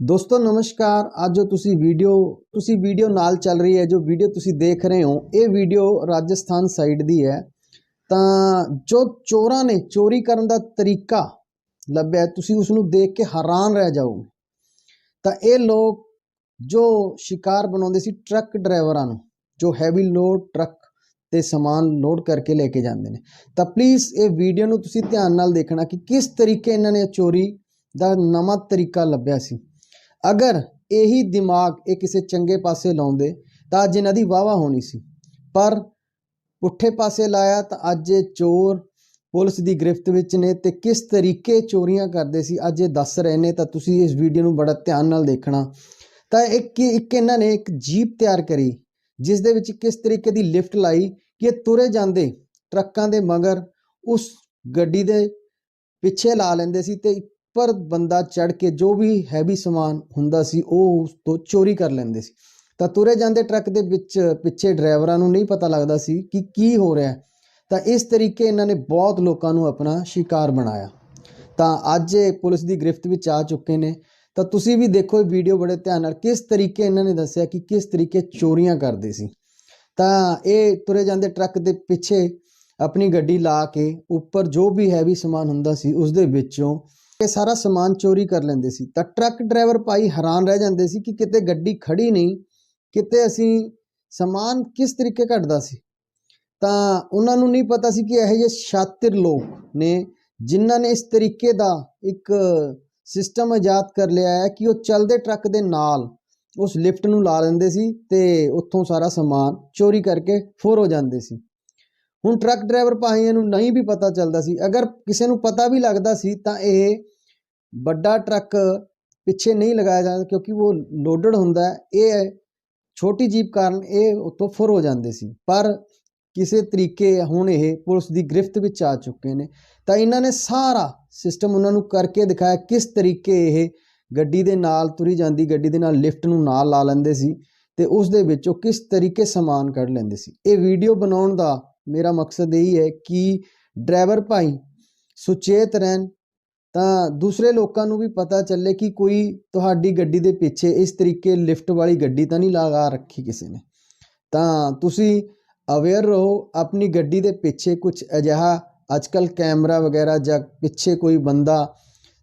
ਦੋਸਤੋ, ਨਮਸਕਾਰ। ਅੱਜ ਤੁਸੀਂ ਵੀਡੀਓ ਤੁਸੀਂ ਵੀਡੀਓ ਨਾਲ ਚੱਲ ਰਹੀ ਹੈ, ਜੋ ਵੀਡੀਓ ਤੁਸੀਂ ਦੇਖ ਰਹੇ ਹੋ, ਇਹ ਵੀਡੀਓ ਰਾਜਸਥਾਨ ਸਾਈਡ ਦੀ ਹੈ। ਤਾਂ ਜੋ ਚੋਰਾਂ ਨੇ ਚੋਰੀ ਕਰਨ ਦਾ ਤਰੀਕਾ ਲੱਭਿਆ, ਤੁਸੀਂ ਉਸ ਨੂੰ ਦੇਖ ਕੇ ਹੈਰਾਨ ਰਹਿ ਜਾਓਗੇ। ਤਾਂ ਇਹ ਲੋਕ ਜੋ ਸ਼ਿਕਾਰ ਬਣਾਉਂਦੇ ਸੀ ਟਰੱਕ ਡਰਾਈਵਰਾਂ ਨੂੰ, ਜੋ ਹੈਵੀ ਲੋਡ ਟਰੱਕ ਤੇ ਸਮਾਨ ਲੋਡ ਕਰਕੇ ਲੈ ਕੇ ਜਾਂਦੇ ਨੇ। ਤਾਂ ਪਲੀਜ਼ ਇਹ ਵੀਡੀਓ ਨੂੰ ਤੁਸੀਂ ਧਿਆਨ ਨਾਲ ਦੇਖਣਾ ਕਿ ਕਿਸ ਤਰੀਕੇ ਇਹਨਾਂ ਨੇ ਚੋਰੀ ਦਾ ਨਵਾਂ ਤਰੀਕਾ ਲੱਭਿਆ ਸੀ। ਅਗਰ ਇਹੀ ਦਿਮਾਗ ਇਹ ਕਿਸੇ ਚੰਗੇ ਪਾਸੇ ਲਾਉਂਦੇ, ਤਾਂ ਅੱਜ ਇਹਨਾਂ ਦੀ ਵਾਵਾ ਹੋਣੀ ਸੀ। ਪਰ ਪੁੱਠੇ ਪਾਸੇ ਲਾਇਆ ਤਾਂ ਅੱਜ ਇਹ ਚੋਰ ਪੁਲਿਸ ਦੀ ਗ੍ਰਿਫਤ ਵਿੱਚ ਨੇ ਤੇ ਕਿਸ ਤਰੀਕੇ ਚੋਰੀਆਂ ਕਰਦੇ ਸੀ, ਅੱਜ ਇਹ ਦੱਸ ਰਹੇ ਨੇ ਤਾਂ ਤੁਸੀਂ ਇਸ ਵੀਡੀਓ ਨੂੰ ਬੜਾ ਧਿਆਨ ਨਾਲ ਦੇਖਣਾ। ਤਾਂ ਇੱਕ ਇੱਕ ਇਹਨਾਂ ਨੇ ਇੱਕ ਜੀਪ ਤਿਆਰ ਕਰੀ, ਜਿਸ ਦੇ ਵਿੱਚ ਕਿਸ ਤਰੀਕੇ ਦੀ ਲਿਫਟ ਲਾਈ ਕਿ ਇਹ ਤੁਰੇ ਜਾਂਦੇ ਟਰੱਕਾਂ ਦੇ ਮਗਰ, ਉਸ ਗੱਡੀ ਦੇ ਪਿੱਛੇ ਲਾ ਲੈਂਦੇ ਸੀ ਤੇ ਉੱਪਰ ਬੰਦਾ ਚੜ ਕੇ ਜੋ ਵੀ ਹੈਵੀ ਸਮਾਨ ਹੁੰਦਾ ਸੀ, ਉਹ ਉਸ ਤੋਂ ਚੋਰੀ ਕਰ ਲੈਂਦੇ ਸੀ। ਤਾਂ ਤੁਰੇ ਜਾਂਦੇ ਟਰੱਕ ਦੇ ਵਿੱਚ ਪਿੱਛੇ ਡਰਾਈਵਰਾਂ ਨੂੰ ਨਹੀਂ ਪਤਾ ਲੱਗਦਾ ਸੀ ਕਿ ਕੀ ਹੋ ਰਿਹਾ ਹੈ। ਤਾਂ ਇਸ ਤਰੀਕੇ ਇਹਨਾਂ ਨੇ ਬਹੁਤ ਲੋਕਾਂ ਨੂੰ ਆਪਣਾ ਸ਼ਿਕਾਰ ਬਣਾਇਆ। ਤਾਂ ਅੱਜ ਇਹ ਪੁਲਿਸ ਦੀ ਗ੍ਰਿਫਤ ਵਿੱਚ ਆ ਚੁੱਕੇ ਨੇ। ਤਾਂ ਤੁਸੀਂ ਵੀ ਦੇਖੋ ਇਹ ਵੀਡੀਓ ਬੜੇ ਧਿਆਨ ਨਾਲ ਕਿਸ ਤਰੀਕੇ ਇਹਨਾਂ ਨੇ ਦੱਸਿਆ ਕਿ ਕਿਸ ਤਰੀਕੇ ਚੋਰੀਆਂ ਕਰਦੇ ਸੀ। ਤਾਂ ਇਹ ਤੁਰੇ ਜਾਂਦੇ ਟਰੱਕ ਦੇ ਪਿੱਛੇ ਆਪਣੀ ਗੱਡੀ ਲਾ ਕੇ ਉੱਪਰ ਜੋ ਵੀ ਹੈਵੀ ਸਮਾਨ ਹੁੰਦਾ ਸੀ, ਉਸ ਦੇ ਵਿੱਚੋਂ ਇਹ ਸਾਰਾ ਸਮਾਨ ਚੋਰੀ ਕਰ ਲੈਂਦੇ ਸੀ। ਤਾਂ ਟਰੱਕ ਡਰਾਈਵਰ ਭਾਈ ਹੈਰਾਨ ਰਹਿ ਜਾਂਦੇ ਸੀ ਕਿ ਕਿਤੇ ਗੱਡੀ ਖੜੀ ਨਹੀਂ, ਕਿਤੇ ਅਸੀਂ ਸਮਾਨ ਕਿਸ ਤਰੀਕੇ ਘਟਦਾ ਸੀ। ਤਾਂ ਉਹਨਾਂ ਨੂੰ ਨਹੀਂ ਪਤਾ ਸੀ ਕਿ ਇਹੋ ਜਿਹੇ ਸ਼ਾਤਿਰ ਲੋਕ ਨੇ, ਜਿਨ੍ਹਾਂ ਨੇ ਇਸ ਤਰੀਕੇ ਦਾ ਇੱਕ ਸਿਸਟਮ ਆਜ਼ਾਦ ਕਰ ਲਿਆ ਹੈ ਕਿ ਉਹ ਚੱਲਦੇ ਟਰੱਕ ਦੇ ਨਾਲ ਉਸ ਲਿਫਟ ਨੂੰ ਲਾ ਲੈਂਦੇ ਸੀ ਤੇ ਉੱਥੋਂ ਸਾਰਾ ਸਮਾਨ ਚੋਰੀ ਕਰਕੇ ਫੋਰ ਹੋ ਜਾਂਦੇ ਸੀ। ਹੁਣ ਟਰੱਕ ਡਰਾਈਵਰ ਭਾਈਆਂ ਨੂੰ ਨਹੀਂ ਵੀ ਪਤਾ ਚੱਲਦਾ ਸੀ। ਅਗਰ ਕਿਸੇ ਨੂੰ ਪਤਾ ਵੀ ਲੱਗਦਾ ਸੀ, ਤਾਂ ਇਹ ਵੱਡਾ ਟਰੱਕ ਪਿੱਛੇ ਨਹੀਂ ਲਗਾਇਆ ਜਾਂਦਾ ਕਿਉਂਕਿ ਉਹ ਲੋਡਡ ਹੁੰਦਾ ਇਹ ਛੋਟੀ ਜੀਪ ਕਾਰਨ ਇਹ ਉੱਤੋਂ ਫੁਰ ਹੋ ਜਾਂਦੇ ਸੀ। ਪਰ ਕਿਸੇ ਤਰੀਕੇ ਹੁਣ ਇਹ ਪੁਲਿਸ ਦੀ ਗ੍ਰਿਫਤ ਵਿੱਚ ਆ ਚੁੱਕੇ ਨੇ। ਤਾਂ ਇਹਨਾਂ ਨੇ ਸਾਰਾ ਸਿਸਟਮ ਉਹਨਾਂ ਨੂੰ ਕਰਕੇ ਦਿਖਾਇਆ ਕਿਸ ਤਰੀਕੇ ਇਹ ਗੱਡੀ ਦੇ ਨਾਲ ਤੁਰੀ ਜਾਂਦੀ, ਗੱਡੀ ਦੇ ਨਾਲ ਲਿਫਟ ਨੂੰ ਨਾਲ ਲਾ ਲੈਂਦੇ ਸੀ ਤੇ ਉਸ ਦੇ ਵਿੱਚੋਂ ਕਿਸ ਤਰੀਕੇ ਸਮਾਨ ਕੱਢ ਲੈਂਦੇ ਸੀ। ਇਹ ਵੀਡੀਓ ਬਣਾਉਣ ਦਾ ਮੇਰਾ ਮਕਸਦ ਇਹ ਹੈ ਕਿ ਡਰਾਈਵਰ ਭਾਈ ਸੁਚੇਤ ਰਹਿਣ, ਤਾਂ ਦੂਸਰੇ ਲੋਕਾਂ ਨੂੰ ਵੀ ਪਤਾ ਚੱਲੇ ਕਿ ਕੋਈ ਤੁਹਾਡੀ ਗੱਡੀ ਦੇ ਪਿੱਛੇ ਇਸ ਤਰੀਕੇ ਲਿਫਟ ਵਾਲੀ ਗੱਡੀ ਤਾਂ ਨਹੀਂ ਲਗਾ ਰੱਖੀ ਕਿਸੇ ਨੇ। ਤਾਂ ਤੁਸੀਂ ਅਵੇਅਰ ਰਹੋ, ਆਪਣੀ ਗੱਡੀ ਦੇ ਪਿੱਛੇ ਕੁਝ ਅਜਿਹਾ ਅੱਜਕੱਲ ਕੈਮਰਾ ਵਗੈਰਾ ਜਾਂ ਪਿੱਛੇ ਕੋਈ ਬੰਦਾ,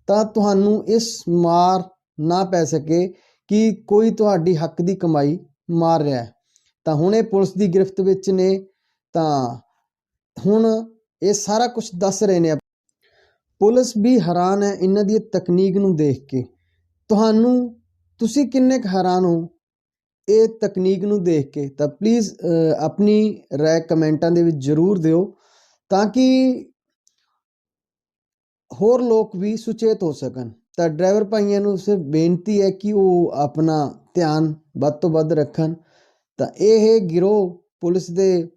ਤਾਂ ਤੁਹਾਨੂੰ ਇਸ ਮਾਰ ਨਾ ਪੈ ਸਕੇ ਕਿ ਕੋਈ ਤੁਹਾਡੀ ਹੱਕ ਦੀ ਕਮਾਈ ਮਾਰ ਰਿਹਾ ਹੈ। ਤਾਂ ਹੁਣ ਇਹ ਪੁਲਿਸ ਦੀ ਗ੍ਰਿਫਤ ਵਿੱਚ ਨੇ ਤਾਂ ਹੁਣ ਇਹ ਸਾਰਾ ਕੁਝ ਦੱਸ ਰਹੇ ਨੇ ਪੁਲਿਸ ਵੀ ਹੈਰਾਨ ਹੈ ਇਹਨਾਂ ਦੀ ਤਕਨੀਕ ਨੂੰ ਦੇਖ ਕੇ। ਤੁਹਾਨੂੰ, ਤੁਸੀਂ ਕਿੰਨੇ ਕੁ ਹੈਰਾਨ ਹੋ ਇਹ ਤਕਨੀਕ ਨੂੰ ਦੇਖ ਕੇ? ਤਾਂ ਪਲੀਜ਼ ਆਪਣੀ ਰਾਏ ਕਮੈਂਟਾਂ ਦੇ ਵਿੱਚ ਜ਼ਰੂਰ ਦਿਓ ਤਾਂ ਕਿ ਹੋਰ ਲੋਕ ਵੀ ਸੁਚੇਤ ਹੋ ਸਕਣ। ਤਾਂ ਡਰਾਈਵਰ ਭਾਈਆਂ ਨੂੰ ਸਿਰਫ ਬੇਨਤੀ ਹੈ ਕਿ ਉਹ ਆਪਣਾ ਧਿਆਨ ਵੱਧ ਤੋਂ ਵੱਧ ਰੱਖਣ। ਤਾਂ ਇਹ ਗਿਰੋਹ ਪੁਲਿਸ ਦੇ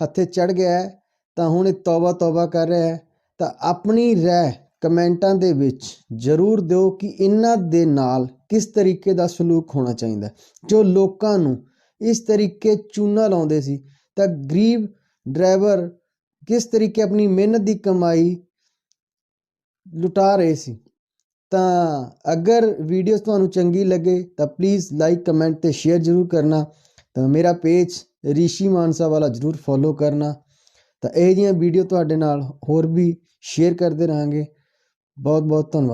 ਹੱਥੇ ਚੜ ਗਿਆ ਹੈ, ਤਾਂ ਹੁਣ ਇਹ ਤੌਬਾ ਤੌਬਾ ਕਰ ਰਿਹਾ ਹੈ। ਤਾਂ ਆਪਣੀ ਰਹਿ ਕਮੈਂਟਾਂ ਦੇ ਵਿੱਚ ਜ਼ਰੂਰ ਦਿਓ ਕਿ ਇਹਨਾਂ ਦੇ ਨਾਲ ਕਿਸ ਤਰੀਕੇ ਦਾ ਸਲੂਕ ਹੋਣਾ ਚਾਹੀਦਾ ਜੋ ਲੋਕਾਂ ਨੂੰ ਇਸ ਤਰੀਕੇ ਚੂਨਾ ਲਾਉਂਦੇ ਸੀ, ਤਾਂ ਗਰੀਬ ਡਰਾਈਵਰ ਕਿਸ ਤਰੀਕੇ ਆਪਣੀ ਮਿਹਨਤ ਦੀ ਕਮਾਈ ਲੁਟਾ ਰਹੇ ਸੀ। ਤਾਂ ਅਗਰ ਵੀਡੀਓਜ਼ ਤੁਹਾਨੂੰ ਚੰਗੀ ਲੱਗੇ ਤਾਂ ਪਲੀਜ਼ ਲਾਈਕ ਕਮੈਂਟ ਤੇ ਸ਼ੇਅਰ ਜ਼ਰੂਰ ਕਰਨਾ। ਤਾਂ ਮੇਰਾ ਪੇਜ ਰਿਸ਼ੀ ਮਾਨਸਾ ਵਾਲਾ ਜ਼ਰੂਰ ਫੋਲੋ ਕਰਨਾ। ਤਾਂ ਇਹ ਜਿਹੀਆਂ ਵੀਡੀਓ ਤੁਹਾਡੇ ਨਾਲ ਹੋਰ ਵੀ ਸ਼ੇਅਰ ਕਰਦੇ ਰਹਾਂਗੇ। ਬਹੁਤ ਬਹੁਤ ਧੰਨਵਾਦ।